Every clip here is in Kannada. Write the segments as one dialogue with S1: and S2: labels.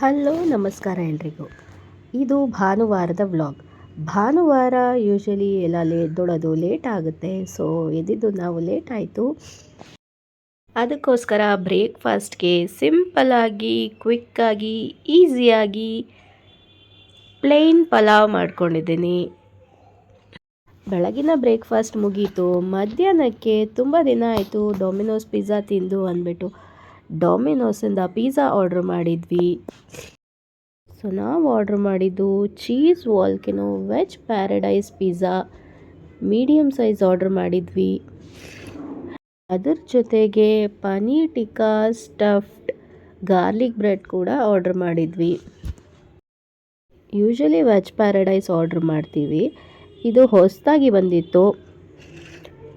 S1: ಹಲೋ, ನಮಸ್ಕಾರ ಎಲ್ರಿಗೂ. ಇದು ಭಾನುವಾರದ ವ್ಲಾಗ್. ಭಾನುವಾರ ಯೂಶಲಿ ಎಲ್ಲ ಲೇಟ್ ಲೇಟ್ ಆಗುತ್ತೆ, ಸೊ ಎದ್ದಿದ್ದು ನಾವು ಲೇಟ್ ಆಯಿತು. ಅದಕ್ಕೋಸ್ಕರ ಬ್ರೇಕ್ಫಾಸ್ಟ್ಗೆ ಸಿಂಪಲ್ಲಾಗಿ, ಕ್ವಿಕ್ಕಾಗಿ, ಈಸಿಯಾಗಿ ಪ್ಲೇನ್ ಪಲಾವ್ ಮಾಡ್ಕೊಂಡಿದ್ದೀನಿ. ಬೆಳಗಿನ ಬ್ರೇಕ್ಫಾಸ್ಟ್ ಮುಗೀತು, ಮಧ್ಯಾಹ್ನಕ್ಕೆ ತುಂಬ ದಿನ ಆಯಿತು ಡೊಮಿನೋಸ್ ಪಿಜ್ಜಾ ತಿಂದು ಅಂದ್ಬಿಟ್ಟು ಡೊಮಿನೋಸಿಂದ ಪಿಜ್ಜಾ ಆರ್ಡ್ರ್ ಮಾಡಿದ್ವಿ. ಸೊ ನಾವು ಆರ್ಡ್ರ್ ಮಾಡಿದ್ದು cheese volcano veg paradise pizza medium size order ಮಾಡಿದ್ವಿ. ಅದರ ಜೊತೆಗೆ paneer tikka stuffed garlic bread ಕೂಡ ಆರ್ಡ್ರ್ ಮಾಡಿದ್ವಿ. ಯೂಶಲಿ ವೆಜ್ ಪ್ಯಾರಡೈಸ್ ಆರ್ಡ್ರ್ ಮಾಡ್ತೀವಿ. ಇದು ಹೊಸದಾಗಿ ಬಂದಿತ್ತು.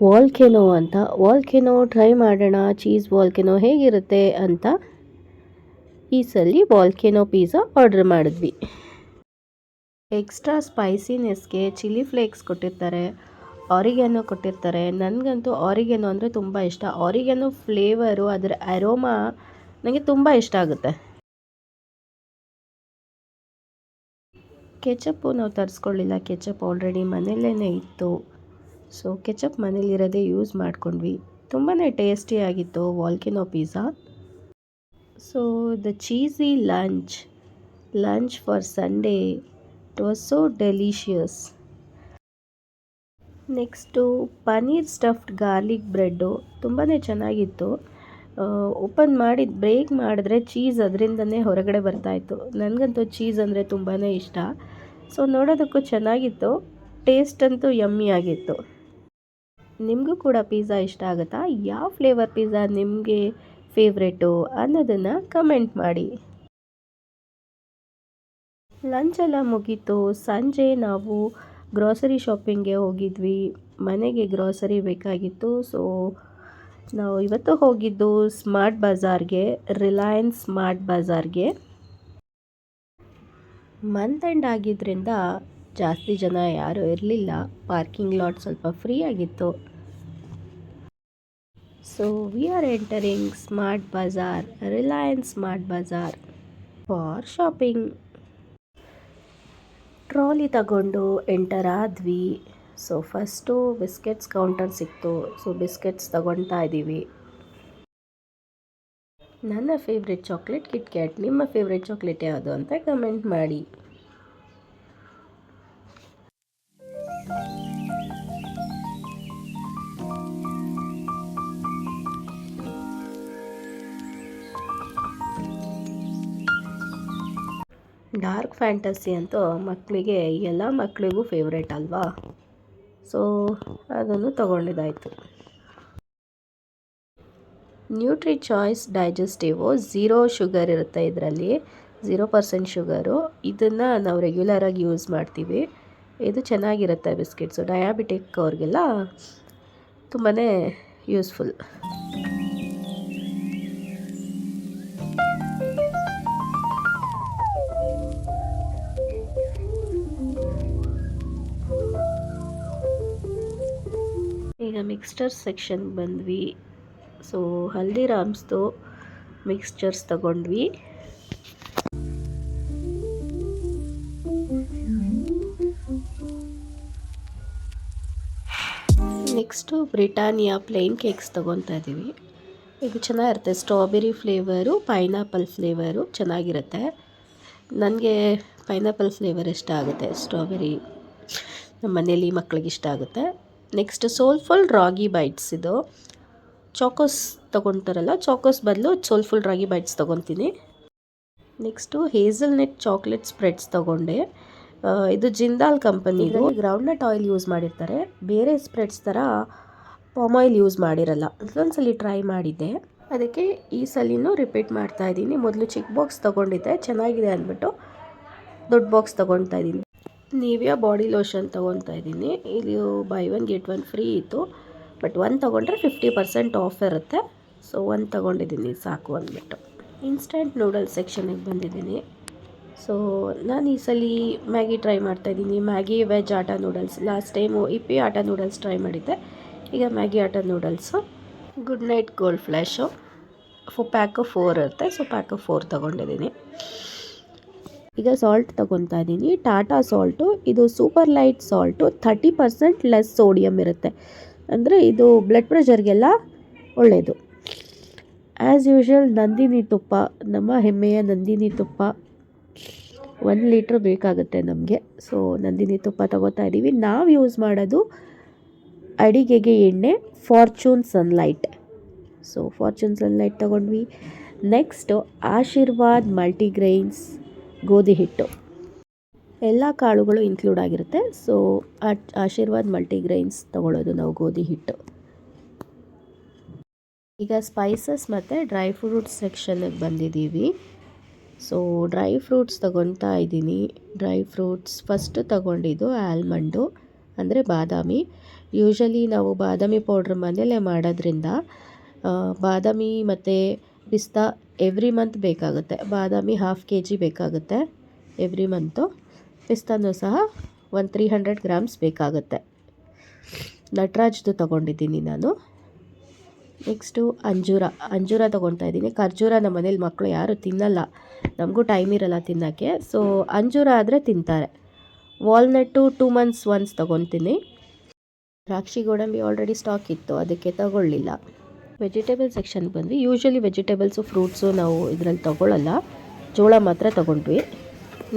S1: ವಾಲ್ಕೆನೋ ಅಂತ. ವಾಲ್ಕೆನೋ ಟ್ರೈ ಮಾಡೋಣ. ಚೀಸ್ ವಾಲ್ಕೆನೋ ಹೇಗಿರುತ್ತೆ ಅಂತ ಈ ಸಲ ವಾಲ್ಕೆನೋ ಪಿಜ್ಜಾ ಆರ್ಡ್ರ್ ಮಾಡಿದ್ವಿ. ಎಕ್ಸ್ಟ್ರಾ ಸ್ಪೈಸಿನೆಸ್ಗೆ ಚಿಲ್ಲಿ ಫ್ಲೇಕ್ಸ್ ಕೊಟ್ಟಿರ್ತಾರೆ. ಆರಿಗೆನೋ ಕೊಟ್ಟಿರ್ತಾರೆ. ನನಗಂತೂ ಆರಿಗೆನೋ ಅಂದರೆ ತುಂಬ ಇಷ್ಟ. ಆರಿಗೆನೋ ಫ್ಲೇವರು ಅದರ ಅರೋಮಾ ನನಗೆ ತುಂಬ ಇಷ್ಟ ಆಗುತ್ತೆ. ಕೆಚಪ್ಪು ನಾವು ತರಿಸ್ಕೊಳ್ಳಿಲ್ಲ. ಕೆಚಪ್ ಆಲ್ರೆಡಿ ಮನೆಯಲ್ಲೇ ಇತ್ತು. ಸೊ ಕೆಚಪ್ ಮನೇಲಿರೋದೇ ಯೂಸ್ ಮಾಡ್ಕೊಂಡ್ವಿ. ತುಂಬಾ ಟೇಸ್ಟಿಯಾಗಿತ್ತು volcano pizza so the cheesy lunch lunch for Sunday it was so delicious next paneer stuffed garlic bread ತುಂಬಾ ಚೆನ್ನಾಗಿತ್ತು. ಓಪನ್ ಮಾಡಿ ಬ್ರೇಕ್ ಮಾಡಿದ್ರೆ ಚೀಸ್ ಅದರಿಂದನೇ ಹೊರಗಡೆ ಬರ್ತಾಯಿತ್ತು ನನಗಂತೂ ಚೀಸ್ ಅಂದರೆ ತುಂಬಾ ಇಷ್ಟ. ಸೊ ನೋಡೋದಕ್ಕೂ ಚೆನ್ನಾಗಿತ್ತು. ಟೇಸ್ಟ್ ಅಂತೂ ಯಮ್ಮಿ ಆಗಿತ್ತು. ನಿಮಗೂ ಕೂಡ ಪಿಜ್ಜಾ ಇಷ್ಟ ಆಗುತ್ತಾ? ಯಾವ ಫ್ಲೇವರ್ ಪಿಜ್ಜಾ ನಿಮಗೆ ಫೇವ್ರೇಟು ಅನ್ನೋದನ್ನು ಕಮೆಂಟ್ ಮಾಡಿ. ಲಂಚ್ ಎಲ್ಲ ಮುಗೀತು. ಸಂಜೆ ನಾವು ಗ್ರಾಸರಿ ಶಾಪಿಂಗ್ಗೆ ಹೋಗಿದ್ವಿ. ಮನೆಗೆ ಗ್ರಾಸರಿ ಬೇಕಾಗಿತ್ತು. ಸೊ ನಾವು ಇವತ್ತು ಹೋಗಿದ್ದು ಸ್ಮಾರ್ಟ್ ಬಜಾರ್ಗೆ ರಿಲಯನ್ಸ್ ಸ್ಮಾರ್ಟ್ ಬಜಾರ್ಗೆ ಮಂತ್ ಎಂಡ್ ಆಗಿದ್ದರಿಂದ ಜಾಸ್ತಿ ಜನ ಯಾರೂ ಇರಲಿಲ್ಲ. ಪಾರ್ಕಿಂಗ್ ಲಾಟ್ ಸ್ವಲ್ಪ ಫ್ರೀ ಆಗಿತ್ತು. So we are entering smart Bazaar Reliance smart Bazaar for shopping trolley ತಗೊಂಡು ಎಂಟರ್ ಆದ್ವಿ. ಸೊ ಫಸ್ಟು ಬಿಸ್ಕೆಟ್ಸ್ ಕೌಂಟರ್ ಸಿಕ್ತು. ಸೊ ಬಿಸ್ಕೆಟ್ಸ್ ತಗೊಳ್ತಾ ಇದ್ದೀವಿ ನನ್ನ ಫೇವ್ರೆಟ್ ಚಾಕ್ಲೇಟ್ ಕಿಟ್ಕ್ಯಾಟ್ ನಿಮ್ಮ ಫೇವ್ರೆಟ್ ಚಾಕ್ಲೇಟ್ ಯಾವುದು ಅಂತ ಕಮೆಂಟ್ ಮಾಡಿ. ಡಾರ್ಕ್ ಫ್ಯಾಂಟಸಿ ಅಂತೂ ಮಕ್ಕಳಿಗೆ, ಎಲ್ಲ ಮಕ್ಕಳಿಗೂ ಫೇವ್ರೇಟ್ ಅಲ್ವಾ? ಸೊ ಅದನ್ನು ತಗೊಂಡಿದ್ದಾಯಿತು. Nutri Choice digestive zero sugar ಇರುತ್ತೆ ಇದರಲ್ಲಿ. ಝೀರೋ ಪರ್ಸೆಂಟ್ ಶುಗರು ಇದನ್ನು ನಾವು ರೆಗ್ಯುಲರಾಗಿ ಯೂಸ್ ಮಾಡ್ತೀವಿ. ಇದು ಚೆನ್ನಾಗಿರುತ್ತೆ ಬಿಸ್ಕೆಟ್ಸು. ಡಯಾಬಿಟಿಕ್ ಅವ್ರಿಗೆಲ್ಲ ತುಂಬಾ ಯೂಸ್ಫುಲ್ ಮಿಕ್ಸ್ಚರ್ ಸೆಕ್ಷನ್ ಬಂದ್ವಿ. ಸೊ ಹಲ್ದಿರಾಮ್ಸ್ದು ಮಿಕ್ಸ್ಚರ್ಸ್ ತಗೊಂಡ್ವಿ. ನೆಕ್ಸ್ಟು ಬ್ರಿಟಾನಿಯಾ ಪ್ಲೇನ್ ಕೇಕ್ಸ್ ತೊಗೊತಾ ಇದ್ದೀವಿ ಇದು ಚೆನ್ನಾಗಿರುತ್ತೆ. ಸ್ಟ್ರಾಬೆರಿ ಫ್ಲೇವರು ಪೈನಾಪಲ್ ಫ್ಲೇವರು ಚೆನ್ನಾಗಿರುತ್ತೆ. ನನಗೆ ಪೈನಾಪಲ್ ಫ್ಲೇವರ್ ಇಷ್ಟ ಆಗುತ್ತೆ. ಸ್ಟ್ರಾಬೆರಿ ನಮ್ಮ ಮನೇಲಿ ಮಕ್ಳಿಗೆ ಇಷ್ಟ ಆಗುತ್ತೆ. ನೆಕ್ಸ್ಟ್ ಸೋಲ್ಫುಲ್ ರಾಗಿ ಬೈಟ್ಸ್ ಇದು. ಚಾಕೋಸ್ ತೊಗೊತಾರಲ್ಲ ಚಾಕೋಸ್ ಬದಲು ಸೋಲ್ಫುಲ್ ರಾಗಿ ಬೈಟ್ಸ್ ತೊಗೊತೀನಿ. Next hazelnut chocolate spreads ತೊಗೊಂಡೆ ಇದು ಜಿಂದಾಲ್ ಕಂಪನಿದು ಗ್ರೌಂಡ್ನಟ್ ಆಯಿಲ್ ಯೂಸ್ ಮಾಡಿರ್ತಾರೆ. ಬೇರೆ ಸ್ಪ್ರೆಡ್ಸ್ ಥರ ಪಾಮ್ ಆಯಿಲ್ ಯೂಸ್ ಮಾಡಿರಲ್ಲ. ಇದೊಂದ್ಸಲಿ ಟ್ರೈ ಮಾಡಿದ್ದೆ. ಅದಕ್ಕೆ ಈ ಸಲಿನೂ ರಿಪೀಟ್ ಮಾಡ್ತಾ ಇದ್ದೀನಿ. ಮೊದಲು ಚಿಕ್ಕ ಬಾಕ್ಸ್ ತೊಗೊಂಡಿದ್ದೆ. ಚೆನ್ನಾಗಿದೆ ಅಂದ್ಬಿಟ್ಟು ದೊಡ್ಡ ಬಾಕ್ಸ್ ತೊಗೊಳ್ತಾ ಇದ್ದೀನಿ. ನೀವಿಯಾ ಬಾಡಿ ಲೋಷನ್ ತೊಗೊತಾ ಇದ್ದೀನಿ. ಇಲ್ಲಿ buy one get one free ಇತ್ತು. ಬಟ್ ಒಂದು ತೊಗೊಂಡ್ರೆ ಫಿಫ್ಟಿ ಪರ್ಸೆಂಟ್ ಆಫ್ ಇರುತ್ತೆ. ಸೊ ಒಂದು ತೊಗೊಂಡಿದ್ದೀನಿ. ಸಾಕು ಅಂದ್ಬಿಟ್ಟು. ಇನ್ಸ್ಟಂಟ್ ನೂಡಲ್ಸ್ ಸೆಕ್ಷನಿಗೆ ಬಂದಿದ್ದೀನಿ. ಸೊ ನಾನು ಈ ಸಲ ಮ್ಯಾಗಿ ಟ್ರೈ ಮಾಡ್ತಾಯಿದ್ದೀನಿ Maggi veg atta noodles last time Yippee atta noodles try ಮಾಡಿದ್ದೆ. ಈಗ Maggi atta noodles Good Knight Gold flash ಫೋ ಪ್ಯಾಕು ಫೋರ್ ಇರುತ್ತೆ. ಸೊ ಪ್ಯಾಕು ಫೋರ್ ತೊಗೊಂಡಿದ್ದೀನಿ. ಈಗ ಸಾಲ್ಟ್ ತಗೊತಾ ಇದ್ದೀನಿ. ಟಾಟಾ ಸಾಲ್ಟು ಇದು super lite salt thirty percent less sodium ಇರುತ್ತೆ. ಅಂದರೆ ಇದು ಬ್ಲಡ್ ಪ್ರೆಷರ್ಗೆಲ್ಲ ಒಳ್ಳೆಯದು ಆ್ಯಸ್ ಯೂಶ್ವಲ್ ನಂದಿನಿ ತುಪ್ಪ, ನಮ್ಮ ಹೆಮ್ಮೆಯ ನಂದಿನಿ ತುಪ್ಪ. ಒಂದು ಲೀಟ್ರ್ ಬೇಕಾಗುತ್ತೆ ನಮಗೆ. ಸೊ ನಂದಿನಿ ತುಪ್ಪ ತಗೋತಾ ಇದ್ದೀವಿ. ನಾವು ಯೂಸ್ ಮಾಡೋದು ಅಡಿಗೆಗೆ ಎಣ್ಣೆ Fortune Sunlite so Fortune Sunlite ತಗೊಂಡ್ವಿ. ನೆಕ್ಸ್ಟು ಆಶೀರ್ವಾದ್ ಮಲ್ಟಿಗ್ರೈನ್ಸ್ ಗೋಧಿ ಹಿಟ್ಟು. ಎಲ್ಲ ಕಾಳುಗಳು ಇನ್ಕ್ಲೂಡ್ ಆಗಿರುತ್ತೆ. ಸೊ ಆಶೀರ್ವಾದ್ ಮಲ್ಟಿಗ್ರೈನ್ಸ್ ತೊಗೊಳ್ಳೋದು ನಾವು ಗೋಧಿ ಹಿಟ್ಟು. ಈಗ ಸ್ಪೈಸಸ್ ಮತ್ತು ಡ್ರೈ ಫ್ರೂಟ್ಸ್ ಸೆಕ್ಷನ್ಗೆ ಬಂದಿದ್ದೀವಿ. ಸೊ ಡ್ರೈ ಫ್ರೂಟ್ಸ್ ತಗೊತಾ ಇದ್ದೀನಿ. ಡ್ರೈ ಫ್ರೂಟ್ಸ್ ಫಸ್ಟ್ ತಗೊಂಡಿದ್ದು ಆಲ್ಮಂಡು ಅಂದರೆ ಬಾದಾಮಿ. ಯೂಶಲಿ ನಾವು ಬಾದಾಮಿ ಪೌಡ್ರ್ ಮನೆಯಲ್ಲೇ ಮಾಡೋದ್ರಿಂದ ಬಾದಾಮಿ ಮತ್ತು ಪಿಸ್ತಾ ಎವ್ರಿ ಮಂತ್ ಬೇಕಾಗುತ್ತೆ. ಬಾದಾಮಿ ಹಾಫ್ ಕೆ ಜಿ ಬೇಕಾಗುತ್ತೆ. ಎವ್ರಿ ಮಂತು ಪಿಸ್ತಾನು ಸಹ ಒಂದು ತ್ರೀ ಹಂಡ್ರೆಡ್ ಗ್ರಾಮ್ಸ್ ಬೇಕಾಗುತ್ತೆ. ನಟರಾಜ್ದು ತೊಗೊಂಡಿದ್ದೀನಿ ನಾನು. ನೆಕ್ಸ್ಟು ಅಂಜೂರ ಅಂಜೂರ ತೊಗೊಳ್ತಾ ಇದ್ದೀನಿ. ಖರ್ಜೂರ ನಮ್ಮ ಮನೇಲಿ ಮಕ್ಕಳು ಯಾರು ತಿನ್ನಲ್ಲ. ನಮಗೂ ಟೈಮ್ ಇರಲ್ಲ ತಿನ್ನೋಕ್ಕೆ. ಸೊ ಅಂಜೂರ ಆದರೆ ತಿಂತಾರೆ. ವಾಲ್ನಟ್ಟು ಟೂ ಮಂತ್ಸ್ ಒನ್ಸ್ ತೊಗೊತೀನಿ. ದ್ರಾಕ್ಷಿ ಗೋಡಂಬಿ ಆಲ್ರೆಡಿ ಸ್ಟಾಕ್ ಇತ್ತು. ಅದಕ್ಕೆ ತಗೊಳ್ಳಿಲ್ಲ. ವೆಜಿಟೇಬಲ್ ಸೆಕ್ಷನ್ಗೆ ಬಂದ್ವಿ. ಯೂಶ್ವಲಿ ವೆಜಿಟೇಬಲ್ಸು ಫ್ರೂಟ್ಸು ನಾವು ಇದರಲ್ಲಿ ತೊಗೊಳ್ಳಲ್ಲ ಜೋಳ ಮಾತ್ರ ತೊಗೊಂಡ್ವಿ.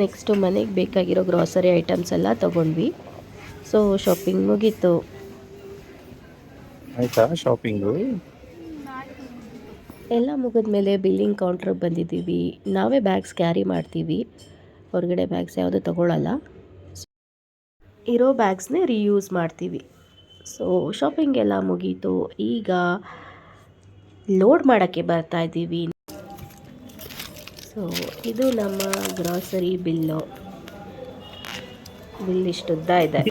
S1: ನೆಕ್ಸ್ಟು ಮನೆಗೆ ಬೇಕಾಗಿರೋ ಗ್ರಾಸರಿ ಐಟಮ್ಸ್ ಎಲ್ಲ ತೊಗೊಂಡ್ವಿ. ಸೊ ಶಾಪಿಂಗ್ ಮುಗೀತು.
S2: ಆಯ್ತಾ ಶಾಪಿಂಗು
S1: ಎಲ್ಲ ಮುಗಿದ ಮೇಲೆ ಬಿಲ್ಲಿಂಗ್ ಕೌಂಟ್ರಿಗೆ ಬಂದಿದ್ದೀವಿ. ನಾವೇ ಬ್ಯಾಗ್ಸ್ ಕ್ಯಾರಿ ಮಾಡ್ತೀವಿ. ಹೊರಗಡೆ ಬ್ಯಾಗ್ಸ್ ಯಾವುದು ತೊಗೊಳ್ಳಲ್ಲ ಇರೋ ಬ್ಯಾಗ್ಸ್ನೇ ರೀಯೂಸ್ ಮಾಡ್ತೀವಿ. ಸೊ ಶಾಪಿಂಗ್ ಎಲ್ಲ ಮುಗೀತು. ಈಗ ಲೋಡ್ ಮಾಡೋಕ್ಕೆ ಬರ್ತಾ ಇದ್ದೀವಿ. ಸೊ ಇದು ನಮ್ಮ ಗ್ರಾಸರಿ ಬಿಲ್ಲು ಬಿಲ್ ಇಷ್ಟುದ್ದ ಇದೆ.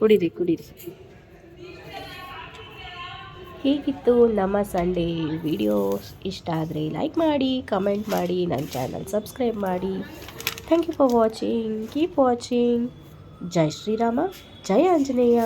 S1: ಕುಡೀರಿ ಕುಡೀರಿ. ಹೀಗಿತ್ತು ನಮ್ಮ ಸಂಡೇ ವಿಡಿಯೋಸ್ ಇಷ್ಟ ಆದರೆ ಲೈಕ್ ಮಾಡಿ ಕಮೆಂಟ್ ಮಾಡಿ, ನನ್ನ ಚಾನಲ್ ಸಬ್ಸ್ಕ್ರೈಬ್ ಮಾಡಿ. Thank you for watching keep watching ಜೈ ಶ್ರೀರಾಮ ಜೈ ಆಂಜನೇಯ